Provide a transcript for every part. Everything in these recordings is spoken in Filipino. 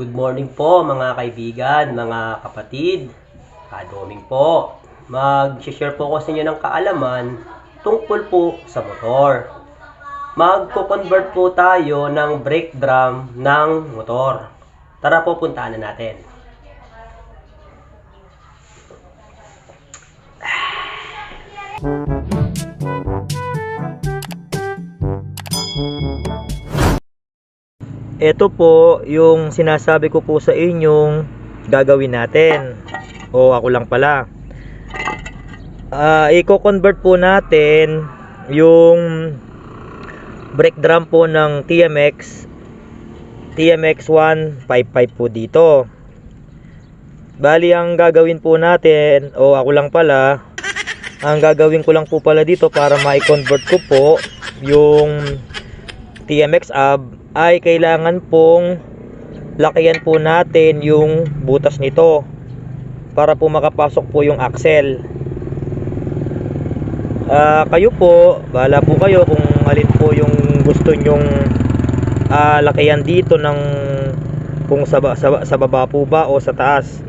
Good morning po mga kaibigan, mga kapatid. Kadoming po. Mag-share po ako sa inyo ng kaalaman tungkol po sa motor. Magko-convert po tayo ng brake drum ng motor. Tara po, puntaan na natin. Ito po yung sinasabi ko po sa inyong gagawin natin. O ako lang pala. Ah, i-convert po natin yung brake drum po ng TMX TMX 155 po dito. Bali ang gagawin po natin o ako lang pala ang gagawin ko lang po pala dito para ma-convert ko po yung TMX ab ay kailangan pong lakihan po natin yung butas nito para po makapasok po yung axle. Ah, kayo po, bahala po kayo kung alin po yung gusto nyong ah, lakihan dito ng kung sa, sa, sa baba po ba o sa taas.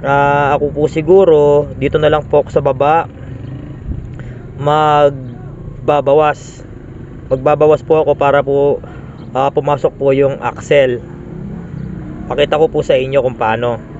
Ah, ako po siguro dito na lang po sa baba magbabawas magbabawas po ako para po ah, pumasok po yung axle pakita ko po sa inyo kung paano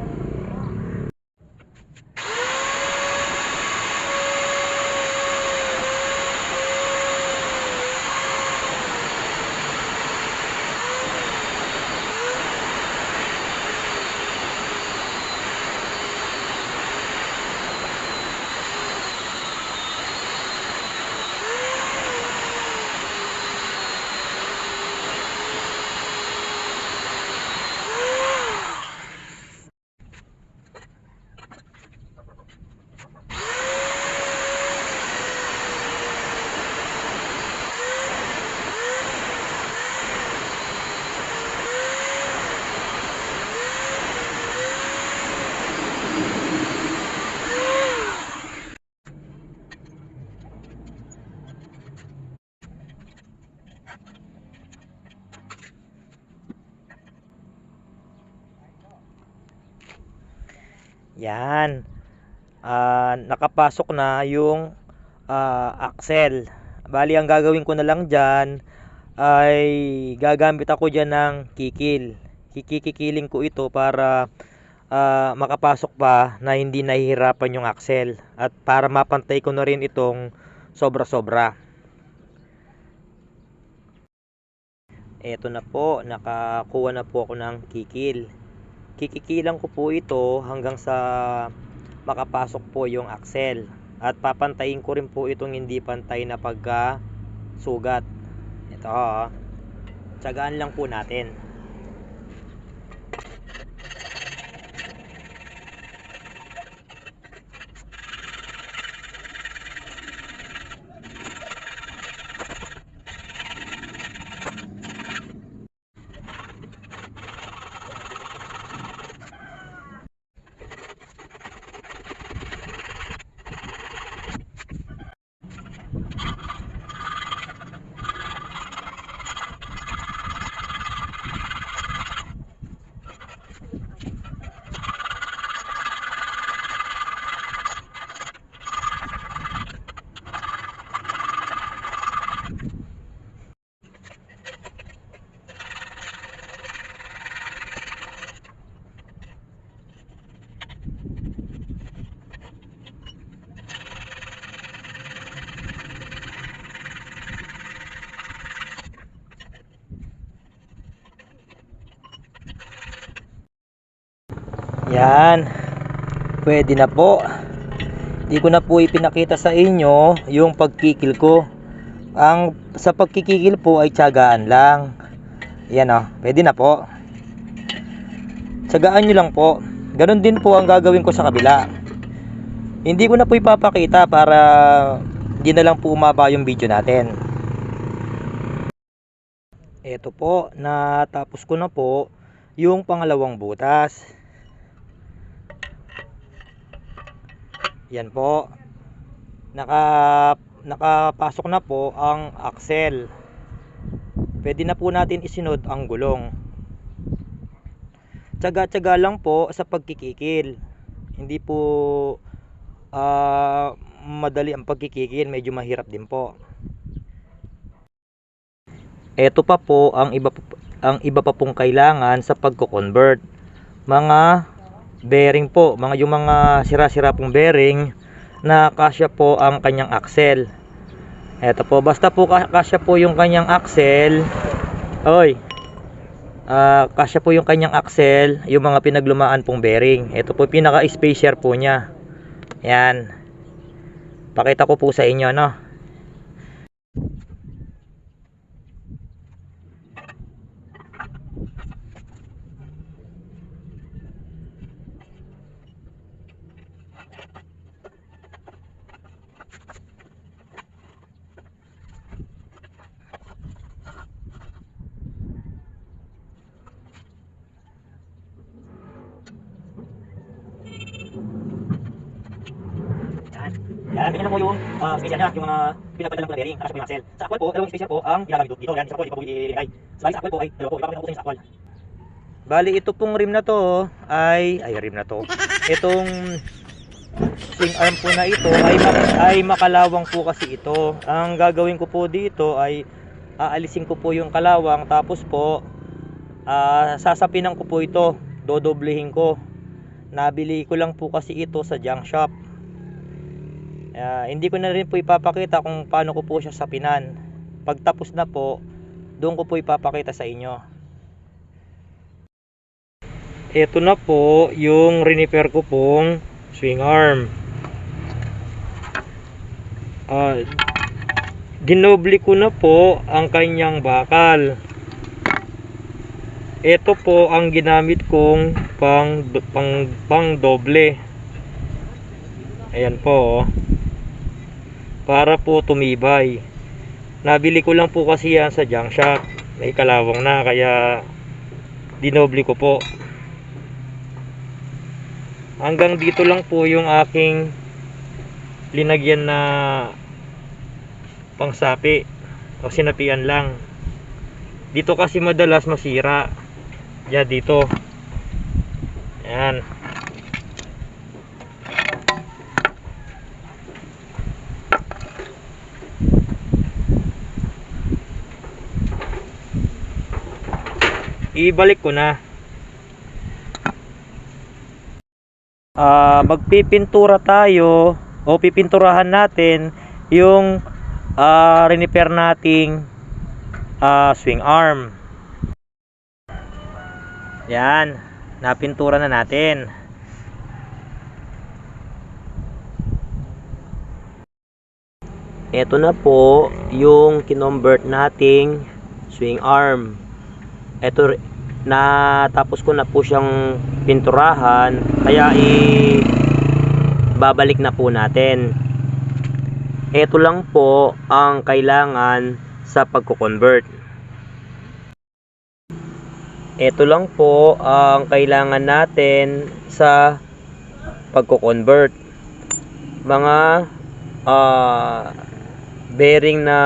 yan. Ah, nakapasok na yung ah, axle bali ang gagawin ko na lang dyan ay gagamit ako dyan ng kikil. Kikikikiling ko ito para ah, makapasok pa na hindi nahihirapan yung axle at para mapantay ko na rin itong sobra sobra eto na po nakakuha na po ako ng kikil kikikilang ko po ito hanggang sa makapasok po yung axle at papantayin ko rin po itong hindi pantay na pagka sugat ito oh. tsagaan lang po natin Yan. Pwede na po. Di ko na po ipinakita sa inyo yung pagkikil ko. Ang sa pagkikikil po ay tiyagaan lang. Yan o. Pwede na po. Tiyagaan nyo lang po. Ganon din po ang gagawin ko sa kabila. Hindi ko na po ipapakita para di na lang po umaba yung video natin. Ito po, natapos ko na po yung pangalawang butas. Yan po. Naka nakapasok na po ang axle. Pwede na po natin isinod ang gulong. tsaga-tsaga lang po sa pagkikikil. Hindi po ah, madali ang pagkikikil, medyo mahirap din po. Ito pa po ang iba ang iba pa pong kailangan sa pagko-convert. Mga bearing po, mga yung mga sira-sira pong bearing na kasya po ang kanyang axle. Ito po, basta po ka- kasya po yung kanyang axle. Oy. Ah, kasya po yung kanyang axle, yung mga pinaglumaan pong bearing. Ito po pinaka-spacer po niya. Yan. Pakita ko po sa inyo, no. Yan, ganyan lang po yung uh, spacer niya, yung mga pinagpadalang ko na bearing, kasya po yung axle. Sa akwal po, dalawang spacer po ang ginagamit dito. Yan, isa po, hindi pa po ilagay. Sa akwal po ay, dalawa po, ipapakita ko sa inyo sa akwal. Bali, ito pong rim na to ay, ay rim na to. Itong swing arm po na ito ay, ay makalawang po kasi ito. Ang gagawin ko po dito ay aalisin ko po yung kalawang tapos po ah, sasapinan ko po ito, dodoblehin ko. Nabili ko lang po kasi ito sa junk shop. Ah, hindi ko na rin po ipapakita kung paano ko po siya sapinan. Pagtapos na po, doon ko po ipapakita sa inyo. Ito na po yung rinipair ko pong swing arm. Ah, dinoble ko na po ang kanyang bakal. Ito po ang ginamit kong pang pang, pang doble. Ayan po. oh. Para po tumibay. Nabili ko lang po kasi yan sa junk shop. May kalawang na kaya dinoble ko po. Hanggang dito lang po yung aking linagyan na pangsapi o sinapian lang. Dito kasi madalas masira. Yan dito. Yan. Ibalik ko na. Ah, magpipintura tayo o pipinturahan natin yung ah, rinipair nating ah, swing arm. Yan, napintura na natin. Ito na po yung kinomvert nating swing arm. Ito na tapos ko na po siyang pinturahan kaya i babalik na po natin. Ito lang po ang kailangan sa pagko-convert. Ito lang po ang kailangan natin sa pagko-convert. Mga ah, bearing na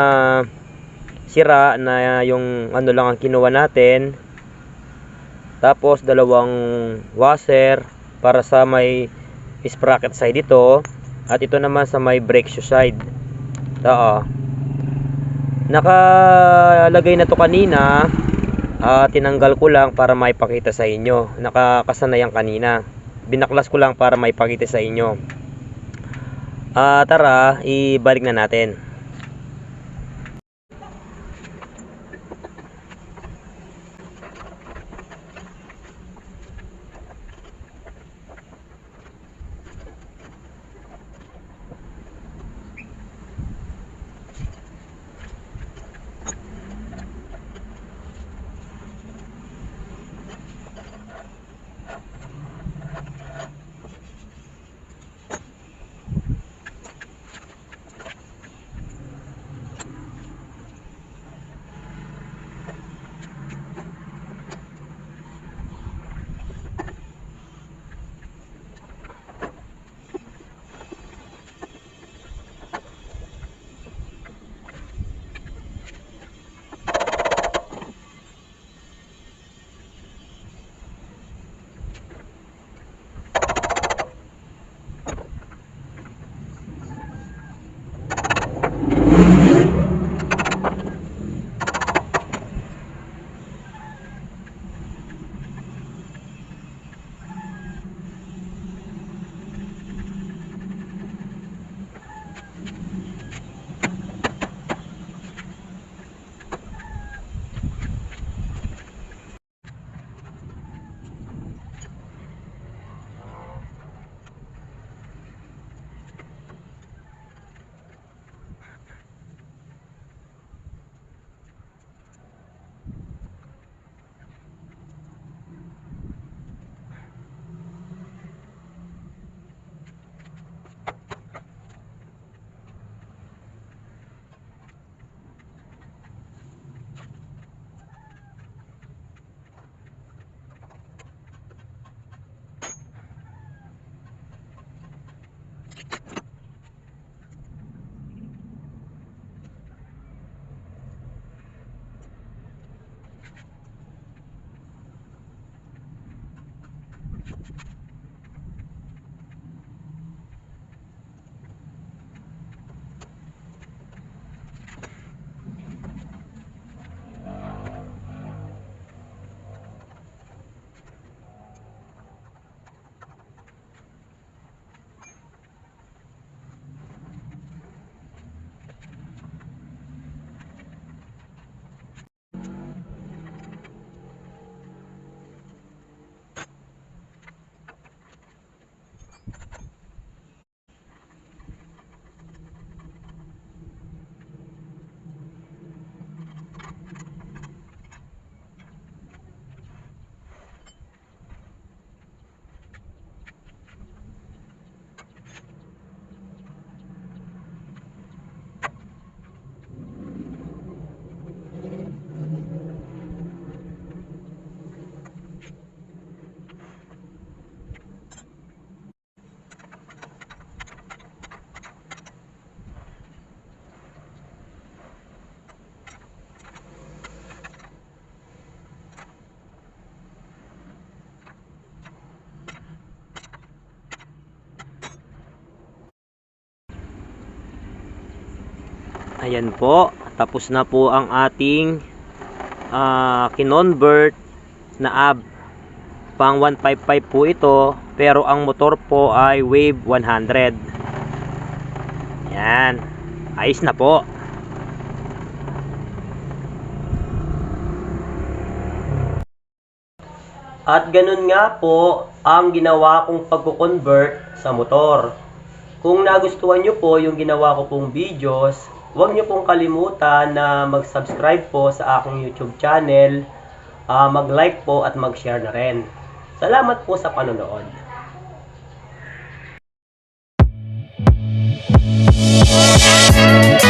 sira na yung ano lang ang kinuha natin. Tapos dalawang washer para sa may sprocket side ito at ito naman sa may brake shoe side. Oo. Nakalagay na to kanina. Ah, tinanggal ko lang para maipakita sa inyo. Nakakasanay yan kanina. Binaklas ko lang para maipakita sa inyo. Ah, tara, ibalik na natin. Ayan po, tapos na po ang ating ah, kinonvert na ab. Pang 155 po ito, pero ang motor po ay Wave 100. Yan. Ayos na po. At ganun nga po ang ginawa kong pagko-convert sa motor. Kung nagustuhan nyo po yung ginawa ko pong videos, Huwag niyo pong kalimutan na mag-subscribe po sa aking YouTube channel, uh, mag-like po at mag-share na rin. Salamat po sa panonood. Thank